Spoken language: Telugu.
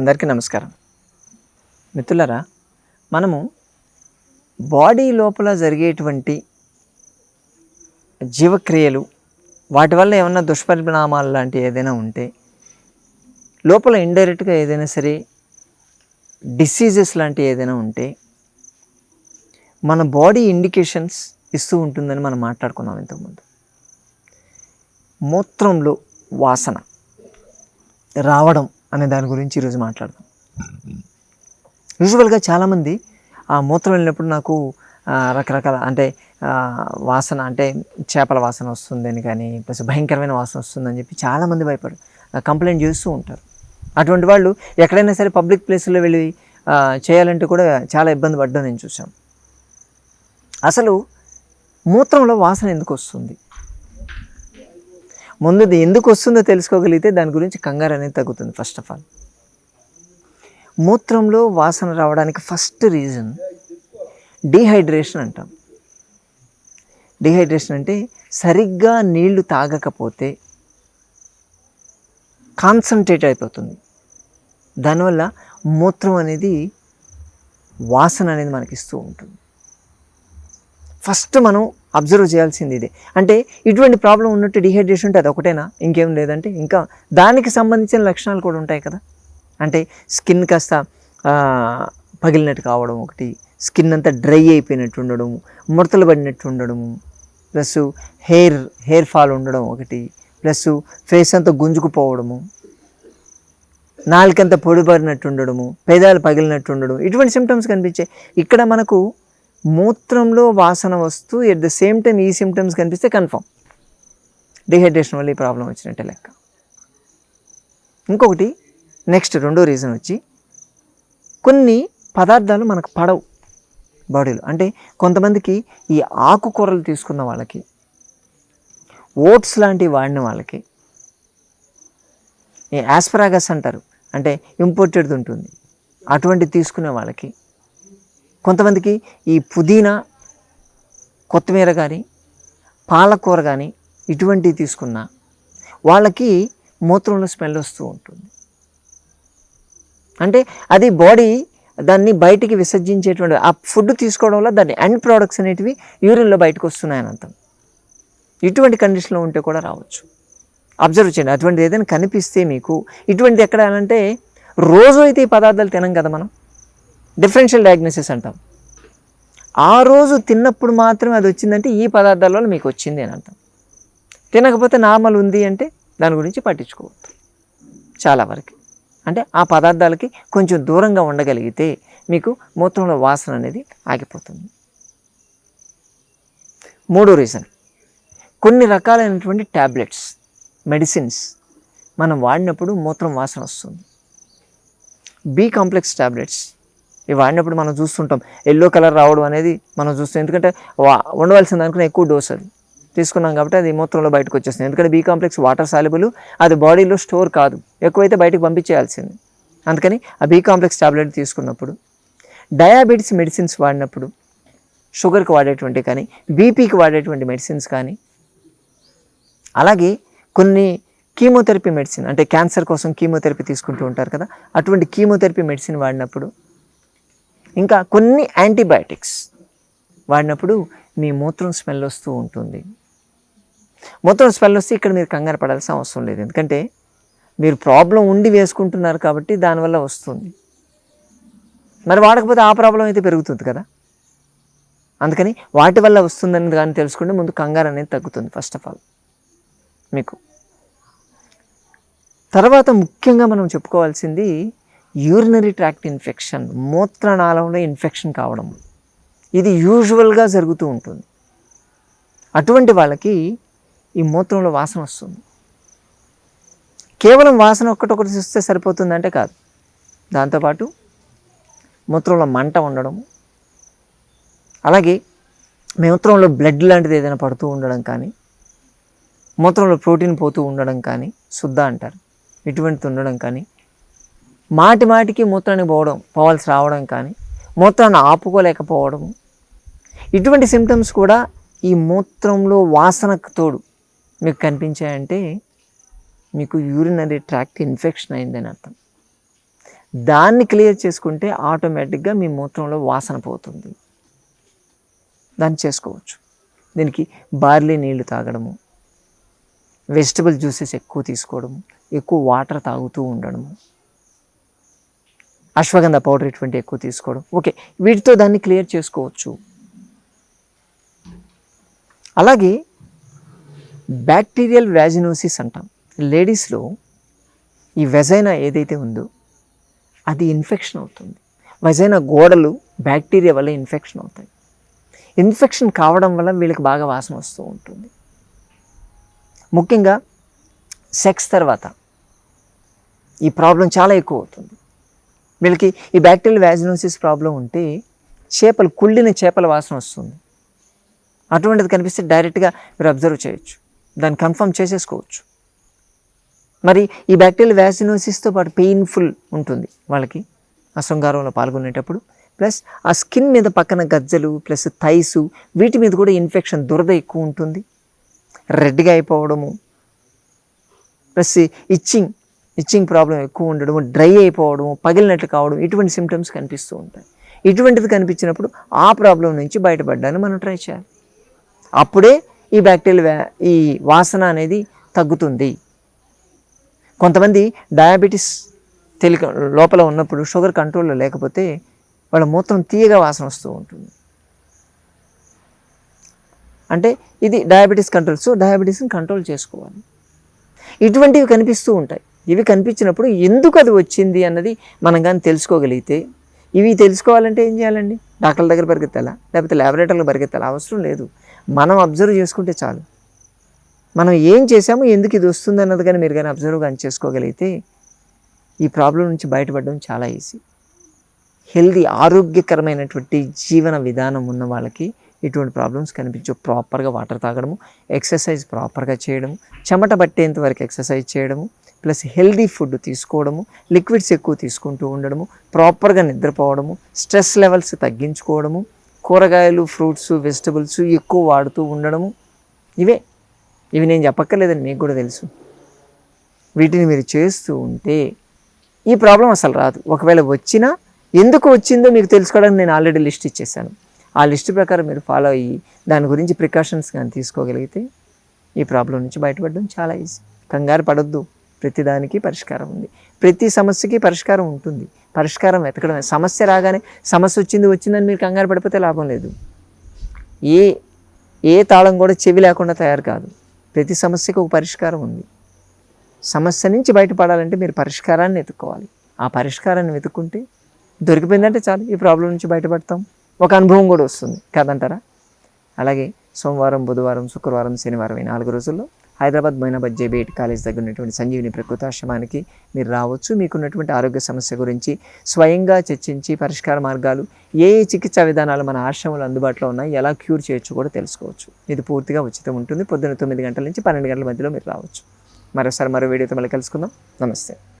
అందరికీ నమస్కారం. మిత్రులరా మనము బాడీ లోపల జరిగేటువంటి జీవక్రియలు వాటి వల్ల ఏమన్నా దుష్పరిణామాలు లాంటివి ఏదైనా ఉంటే లోపల ఇండైరెక్ట్గా ఏదైనా సరే డిసీజెస్ లాంటివి ఏదైనా ఉంటే మన బాడీ ఇండికేషన్స్ ఇస్తూ ఉంటుందని మనం మాట్లాడుకున్నాం ఇంతకుముందు. మూత్రంలో వాసన రావడం అనే దాని గురించి ఈరోజు మాట్లాడదాం. యూజువల్గా చాలామంది ఆ మూత్రం వెళ్ళినప్పుడు నాకు రకరకాల అంటే వాసన అంటే చేపల వాసన వస్తుందని కానీ ప్లస్ భయంకరమైన వాసన వస్తుందని చెప్పి చాలామంది భయపడు కంప్లైంట్ చేస్తూ ఉంటారు. అటువంటి వాళ్ళు ఎక్కడైనా సరే పబ్లిక్ ప్లేస్లో వెళ్ళి చేయాలంటే కూడా చాలా ఇబ్బంది పడ్డం నేను చూసాను అసలు మూత్రంలో వాసన ఎందుకు వస్తుంది? ముందుది ఎందుకు వస్తుందో తెలుసుకోగలిగితే దాని గురించి కంగారు అనేది తగ్గుతుంది ఫస్ట్ ఆఫ్ ఆల్ మూత్రంలో వాసన రావడానికి ఫస్ట్ రీజన్ డీహైడ్రేషన్ అంటాం. డీహైడ్రేషన్ అంటే సరిగ్గా నీళ్ళు తాగకపోతే కాన్సన్ట్రేట్ అయిపోతుంది. దానివల్ల మూత్రం అనేది వాసన అనేది మనకి ఇస్తూ ఉంటుంది. ఫస్ట్ మనం అబ్జర్వ్ చేయాల్సింది ఇదే. అంటే ఇటువంటి ప్రాబ్లం ఉన్నట్టు డిహైడ్రేషన్ ఉంటే అది ఒకటేనా? ఇంకేం లేదంటే ఇంకా దానికి సంబంధించిన లక్షణాలు కూడా ఉంటాయి కదా. అంటే స్కిన్ కాస్త పగిలినట్టు కావడం ఒకటి స్కిన్ అంతా డ్రై అయిపోయినట్టు ఉండడము ముడతలు పడినట్టు ఉండడము ప్లస్ హెయిర్ హెయిర్ ఫాల్ ఉండడం ఒకటి ప్లస్ ఫేస్ అంతా గుంజుకుపోవడము నాలుకంతా పొడిపడినట్టు ఉండడము పేదాలు పగిలినట్టు ఉండడం ఇటువంటి సిమ్టమ్స్ కనిపించాయి ఇక్కడ మనకు మూత్రంలో వాసన వస్తూ ఎట్ ద సేమ్ టైం ఈ సిమ్టమ్స్ కనిపిస్తే కన్ఫర్మ్ డిహైడ్రేషన్ వల్ల ఈ ప్రాబ్లం వచ్చినట్టే లెక్క. ఇంకొకటి నెక్స్ట్ రెండో రీజన్ వచ్చి కొన్ని పదార్థాలు మనకు పడవు బాడీలో అంటే కొంతమందికి ఈ ఆకుకూరలు తీసుకున్న వాళ్ళకి ఓట్స్ లాంటివి వాడిన వాళ్ళకి ఈ యాస్పరాగస్ అంటారు. అంటే ఇంపోర్టెడ్ ఉంటుంది. అటువంటి తీసుకునే వాళ్ళకి కొంతమందికి ఈ పుదీనా కొత్తిమీర కానీ పాలకూర కానీ ఇటువంటివి తీసుకున్నా వాళ్ళకి మూత్రంలో స్మెల్ వస్తూ ఉంటుంది. అంటే అది బాడీ దాన్ని బయటికి విసర్జించేటువంటి ఆ ఫుడ్ తీసుకోవడం వల్ల దాని ఎండ్ ప్రోడక్ట్స్ అనేటివి యూరిన్లో బయటకు వస్తున్నాయని అర్థం. ఇటువంటి కండిషన్లో ఉంటే కూడా రావచ్చు. అబ్జర్వ్ చేయండి. అటువంటిది ఏదైనా కనిపిస్తే మీకు ఇటువంటిది ఎక్కడ అంటే రోజు అయితే ఈ పదార్థాలు తినం కదా మనం. డిఫరెన్షియల్ డయాగ్నోసిస్ అంటాం. ఆ రోజు తిన్నప్పుడు మాత్రమే అది వచ్చిందంటే ఈ పదార్థాల వల్ల మీకు వచ్చింది అని అంటాం తినకపోతే నార్మల్ ఉంది అంటే దాని గురించి పట్టించుకోవద్దు. చాలా వరకు. అంటే ఆ పదార్థాలకి కొంచెం దూరంగా ఉండగలిగితే మీకు మూత్రంలో వాసన అనేది ఆగిపోతుంది. మూడో రీజన్. కొన్ని రకాలైనటువంటి ట్యాబ్లెట్స్ మెడిసిన్స్ మనం వాడినప్పుడు మూత్రం వాసన వస్తుంది. బి కాంప్లెక్స్ ట్యాబ్లెట్స్ ఇవి వాడినప్పుడు మనం చూస్తుంటాం. ఎల్లో కలర్ రావడం అనేది మనం చూస్తాం. ఎందుకంటే వా ఉండవలసిన దానికన్నా ఎక్కువ డోస్ అది. తీసుకున్నాం కాబట్టి అది మూత్రంలో బయటకు వచ్చేస్తుంది. ఎందుకంటే బీ కాంప్లెక్స్ వాటర్ సాల్యుబుల్. అది బాడీలో స్టోర్ కాదు. ఎక్కువైతే బయటకు పంపించేయాల్సింది. అందుకని ఆ బీ కాంప్లెక్స్ టాబ్లెట్ తీసుకున్నప్పుడు డయాబెటీస్ మెడిసిన్స్ వాడినప్పుడు షుగర్కి వాడేటువంటి కానీ బీపీకి వాడేటువంటి మెడిసిన్స్ కానీ అలాగే కొన్ని కీమోథెరపీ మెడిసిన్ అంటే క్యాన్సర్ కోసం కీమోథెరపీ తీసుకుంటూ ఉంటారు కదా అటువంటి కీమోథెరపీ మెడిసిన్ వాడినప్పుడు ఇంకా కొన్ని యాంటీబయాటిక్స్ వాడినప్పుడు మీ మూత్రం స్మెల్ వస్తూ ఉంటుంది. మూత్రం స్మెల్ వస్తే ఇక్కడ మీరు కంగారు పడాల్సిన అవసరం లేదు. ఎందుకంటే మీరు ప్రాబ్లం ఉండి వేసుకుంటున్నారు కాబట్టి దానివల్ల వస్తుంది. మరి వాడకపోతే ఆ ప్రాబ్లం అయితే పెరుగుతుంది కదా. అందుకని వాటి వల్ల వస్తుందని కానీ తెలుసుకుంటే ముందు కంగారు అనేది తగ్గుతుంది ఫస్ట్ ఆఫ్ ఆల్. మీకు తర్వాత ముఖ్యంగా మనం చెప్పుకోవాల్సింది యూరినరీ ట్రాక్ట్ ఇన్ఫెక్షన్ మూత్రనాళంలో ఇన్ఫెక్షన్ కావడం. ఇది యూజువల్గా జరుగుతూ ఉంటుంది. అటువంటి వాళ్ళకి ఈ మూత్రంలో వాసన వస్తుంది. కేవలం వాసన ఒక్కటొకటి చూస్తే సరిపోతుందంటే కాదు. దాంతోపాటు మూత్రంలో మంట ఉండడం. అలాగే మూత్రంలో బ్లడ్ లాంటిది ఏదైనా పడుతూ ఉండడం కానీ మూత్రంలో ప్రోటీన్ పోతూ ఉండడం కానీ శుద్ధ అంటారు. ఇటువంటిది ఉండడం కానీ మాటి మాటికి మూత్రానికి పోవడం పోవాల్సి రావడం కానీ మూత్రాన్ని ఆపుకోలేకపోవడం ఇటువంటి సిమ్టమ్స్ కూడా ఈ మూత్రంలో వాసనకు తోడు మీకు కనిపించాయంటే మీకు యూరినరీ ట్రాక్ట్ ఇన్ఫెక్షన్ అయిందని అర్థం. దాన్ని క్లియర్ చేసుకుంటే ఆటోమేటిక్గా మీ మూత్రంలో వాసన పోతుంది. దాన్ని చేసుకోవచ్చు. దీనికి బార్లీ నీళ్ళు తాగడము వెజిటబుల్ జ్యూసెస్ ఎక్కువ తీసుకోవడము ఎక్కువ వాటర్ తాగుతూ ఉండడము. అశ్వగంధ పౌడర్ ఇటువంటి ఎక్కువ తీసుకోవడం. ఓకే వీటితో దాన్ని క్లియర్ చేసుకోవచ్చు. అలాగే బ్యాక్టీరియల్ వ్యాజినోసిస్ అంటాం. లేడీస్లో ఈ వెజైనా ఏదైతే ఉందో అది ఇన్ఫెక్షన్ అవుతుంది. వెజైనా గోడలు బ్యాక్టీరియా వల్ల ఇన్ఫెక్షన్ అవుతాయి. ఇన్ఫెక్షన్ కావడం వల్ల వీళ్ళకి బాగా వాసన వస్తూ ఉంటుంది. ముఖ్యంగా సెక్స్ తర్వాత ఈ ప్రాబ్లం చాలా ఎక్కువ అవుతుంది. వీళ్ళకి ఈ బ్యాక్టీరియల్ వ్యాజినోసిస్ ప్రాబ్లం ఉంటే చేపలు కుళ్ళిన చేపల వాసన వస్తుంది. అటువంటిది కనిపిస్తే డైరెక్ట్గా మీరు అబ్జర్వ్ చేయొచ్చు. దాన్ని కన్ఫర్మ్ చేసేసుకోవచ్చు. మరి ఈ బ్యాక్టీరియల్ వ్యాసినోసిస్తో పాటు పెయిన్ఫుల్ ఉంటుంది వాళ్ళకి. ఆ శృంగారంలో పాల్గొనేటప్పుడు ప్లస్ ఆ స్కిన్ మీద పక్కన గజ్జలు ప్లస్ థైసు వీటి మీద కూడా ఇన్ఫెక్షన్ దురద ఎక్కువ ఉంటుంది. రెడ్గా అయిపోవడము ప్లస్ ఇచ్చింగ్ ఇచ్చింగ్ ప్రాబ్లం ఎక్కువ ఉండడం డ్రై అయిపోవడం పగిలినట్లు కావడం ఇటువంటి సిమ్టమ్స్ కనిపిస్తూ ఉంటాయి. ఇటువంటిది కనిపించినప్పుడు ఆ ప్రాబ్లం నుంచి బయటపడడానికి మనం ట్రై చేయాలి. అప్పుడే ఈ బ్యాక్టీరియల్ వ్యా ఈ వాసన అనేది తగ్గుతుంది. కొంతమంది డయాబెటీస్ తెలిక లోపల ఉన్నప్పుడు షుగర్ కంట్రోల్లో లేకపోతే వాళ్ళ మూత్రం తీయగా వాసన వస్తూ ఉంటుంది. అంటే ఇది డయాబెటీస్ కంట్రోల్ సో డయాబెటీస్ని కంట్రోల్ చేసుకోవాలి. ఇటువంటివి కనిపిస్తూ ఉంటాయి. ఇవి కనిపించినప్పుడు ఎందుకు అది వచ్చింది అన్నది మనం కానీ తెలుసుకోగలిగితే ఇవి తెలుసుకోవాలంటే ఏం చేయాలండి? డాక్టర్ల దగ్గర పరిగెత్తాలా? లేకపోతే ల్యాబొరేటరీలో పరిగెత్తాలా? అవసరం లేదు. మనం అబ్జర్వ్ చేసుకుంటే చాలు. మనం ఏం చేసామో ఎందుకు ఇది వస్తుంది అన్నది కానీ మీరు కానీ అబ్జర్వ్ కానీ చేసుకోగలిగితే ఈ ప్రాబ్లం నుంచి బయటపడడం చాలా ఈజీ హెల్దీ ఆరోగ్యకరమైనటువంటి జీవన విధానం ఉన్న వాళ్ళకి ఇటువంటి ప్రాబ్లమ్స్ కనిపించవు. ప్రాపర్గా వాటర్ తాగడము ఎక్సర్సైజ్ ప్రాపర్గా చేయడము చెమట పట్టేంత వరకు ఎక్సర్సైజ్ చేయడము ప్లస్ హెల్దీ ఫుడ్ తీసుకోవడము లిక్విడ్స్ ఎక్కువ తీసుకుంటూ ఉండడము ప్రాపర్గా నిద్రపోవడము స్ట్రెస్ లెవెల్స్ తగ్గించుకోవడము కూరగాయలు ఫ్రూట్స్ వెజిటబుల్స్ ఎక్కువ వాడుతూ ఉండడము ఇవే. ఇవి నేను చెప్పక్కర్లేదని మీకు కూడా తెలుసు. వీటిని మీరు చేస్తూ ఉంటే ఈ ప్రాబ్లం అసలు రాదు. ఒకవేళ వచ్చినా ఎందుకు వచ్చిందో మీకు తెలుసుకోవడానికి నేను ఆల్రెడీ లిస్ట్ ఇచ్చేసాను. ఆ లిస్ట్ ప్రకారం మీరు ఫాలో అయ్యి దాని గురించి ప్రికాషన్స్ కానీ తీసుకోగలిగితే ఈ ప్రాబ్లం నుంచి బయటపడడం చాలా ఈజీ. కంగారు పడొద్దు. ప్రతిదానికి పరిష్కారం ఉంది. ప్రతి సమస్యకి పరిష్కారం ఉంటుంది. పరిష్కారం వెతకడమే సమస్య రాగానే సమస్య వచ్చింది వచ్చిందని మీరు కంగారు పడిపోతే లాభం లేదు. ఏ ఏ తాళం కూడా చెవి లేకుండా తయారు కాదు. ప్రతి సమస్యకు ఒక పరిష్కారం ఉంది. సమస్య నుంచి బయటపడాలంటే మీరు పరిష్కారాన్ని వెతుక్కోవాలి. ఆ పరిష్కారాన్ని వెతుక్కుంటే దొరికిపోయిందంటే చాలు. ఈ ప్రాబ్లం నుంచి బయటపడతాం. ఒక అనుభవం కూడా వస్తుంది. కాదంటారా? అలాగే సోమవారం బుధవారం శుక్రవారం శనివారం ఈ నాలుగు రోజుల్లో హైదరాబాద్ మైనాబాద్ జేబీఐటి కాలేజ్ దగ్గర ఉన్నటువంటి సంజీవిని ప్రకృతాశ్రమానికి మీరు రావచ్చు. మీకున్నటువంటి ఆరోగ్య సమస్య గురించి స్వయంగా చర్చించి పరిష్కార మార్గాలు ఏ ఏ చికిత్సా విధానాలు మన ఆశ్రమంలో అందుబాటులో ఉన్నాయి ఎలా క్యూర్ చేయొచ్చు కూడా తెలుసుకోవచ్చు. ఇది పూర్తిగా ఉచితం ఉంటుంది. పొద్దున్న తొమ్మిది గంటల నుంచి పన్నెండు గంటల మధ్యలో మీరు రావచ్చు. మరోసారి మరో వీడియోతో మళ్ళీ కలుసుకుందాం. నమస్తే.